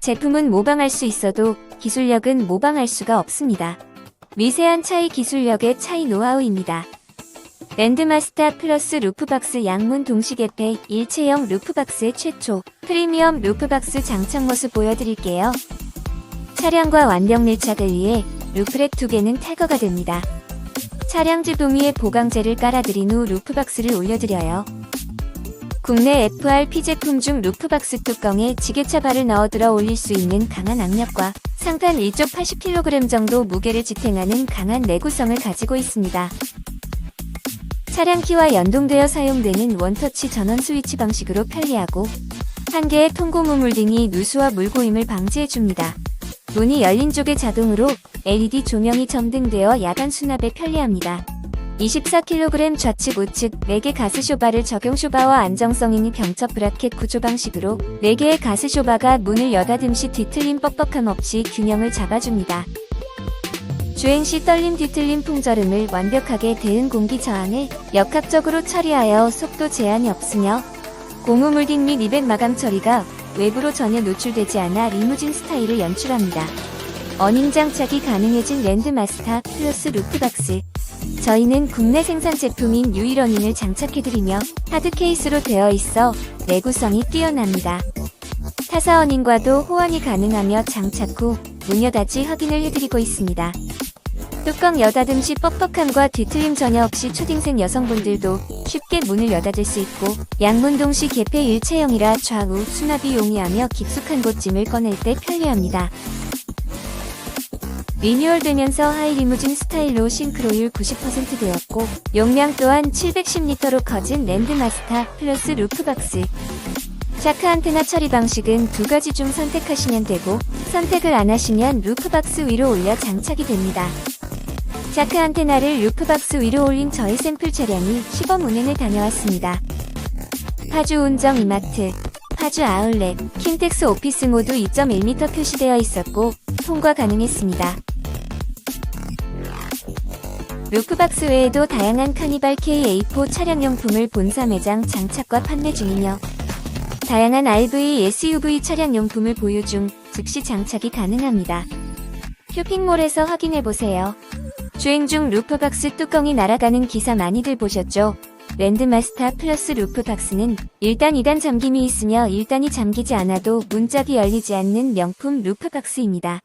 제품은 모방할 수 있어도 기술력은 모방할 수가 없습니다. 미세한 차이 기술력의 차이 노하우입니다. 랜드마스터 플러스 루프박스 양문 동시 개폐 일체형 루프박스의 최초 프리미엄 루프박스 장착 모습 보여드릴게요. 차량과 완벽 밀착을 위해 루프렛 두 개는 탈거가 됩니다. 차량 지붕 위에 보강재를 깔아드린 후 루프박스를 올려드려요. 국내 FRP 제품 중 루프박스 뚜껑에 지게차 발을 넣어 들어 올릴 수 있는 강한 압력과 상판 1쪽 80kg 정도 무게를 지탱하는 강한 내구성을 가지고 있습니다. 차량 키와 연동되어 사용되는 원터치 전원 스위치 방식으로 편리하고 한 개의 통고무 등이 누수와 물고임을 방지해줍니다. 문이 열린 쪽에 자동으로 LED 조명이 점등되어 야간 수납에 편리합니다. 24kg 좌측 우측 4개 가스 쇼바를 적용 쇼바와 안정성 있는 병첩 브라켓 구조 방식으로 4개의 가스 쇼바가 문을 여닫음 시 뒤틀림 뻑뻑함 없이 균형을 잡아줍니다. 주행 시 떨림 뒤틀림 풍절음을 완벽하게 대응 공기 저항을 역학적으로 처리하여 속도 제한이 없으며 고무 물딩 및 리벳 마감 처리가 외부로 전혀 노출되지 않아 리무진 스타일을 연출합니다. 어닝 장착이 가능해진 랜드마스터 플러스 루프박스 저희는 국내 생산 제품인 유일어닝을 장착해드리며 하드 케이스로 되어 있어 내구성이 뛰어납니다. 타사 어닝과도 호환이 가능하며 장착 후문 여닫이 확인을 해드리고 있습니다. 뚜껑 여닫음 시 뻑뻑함과 뒤틀림 전혀 없이 초딩생 여성분들도 쉽게 문을 여닫을 수 있고 양문 동시 개폐 일체형이라 좌우 수납이 용이하며 깊숙한 곳짐을 꺼낼 때 편리합니다. 리뉴얼되면서 하이 리무진 스타일로 싱크로율 90% 되었고 용량 또한 710리터로 커진 랜드마스터 플러스 루프박스 샤크 안테나 처리 방식은 두 가지 중 선택하시면 되고 선택을 안 하시면 루프박스 위로 올려 장착이 됩니다. 샤크 안테나를 루프박스 위로 올린 저희 샘플 차량이 시범 운행을 다녀왔습니다. 파주 운정 이마트, 파주 아울렛, 킨텍스 오피스 모두 2.1m 표시되어 있었고 통과 가능했습니다. 루프박스 외에도 다양한 카니발 K-A4 차량용품을 본사 매장 장착과 판매 중이며 다양한 RV, SUV 차량용품을 보유 중 즉시 장착이 가능합니다. 쇼핑몰에서 확인해보세요. 주행 중 루프박스 뚜껑이 날아가는 기사 많이들 보셨죠? 랜드마스터 플러스 루프박스는 1단, 2단 잠김이 있으며 1단이 잠기지 않아도 문짝이 열리지 않는 명품 루프박스입니다.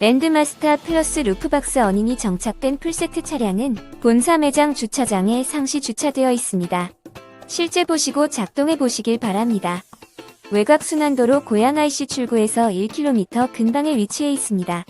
랜드마스터 플러스 루프박스 어닝이 정착된 풀세트 차량은 본사 매장 주차장에 상시 주차되어 있습니다. 실제 보시고 작동해 보시길 바랍니다. 외곽 순환도로 고양 IC 출구에서 1km 근방에 위치해 있습니다.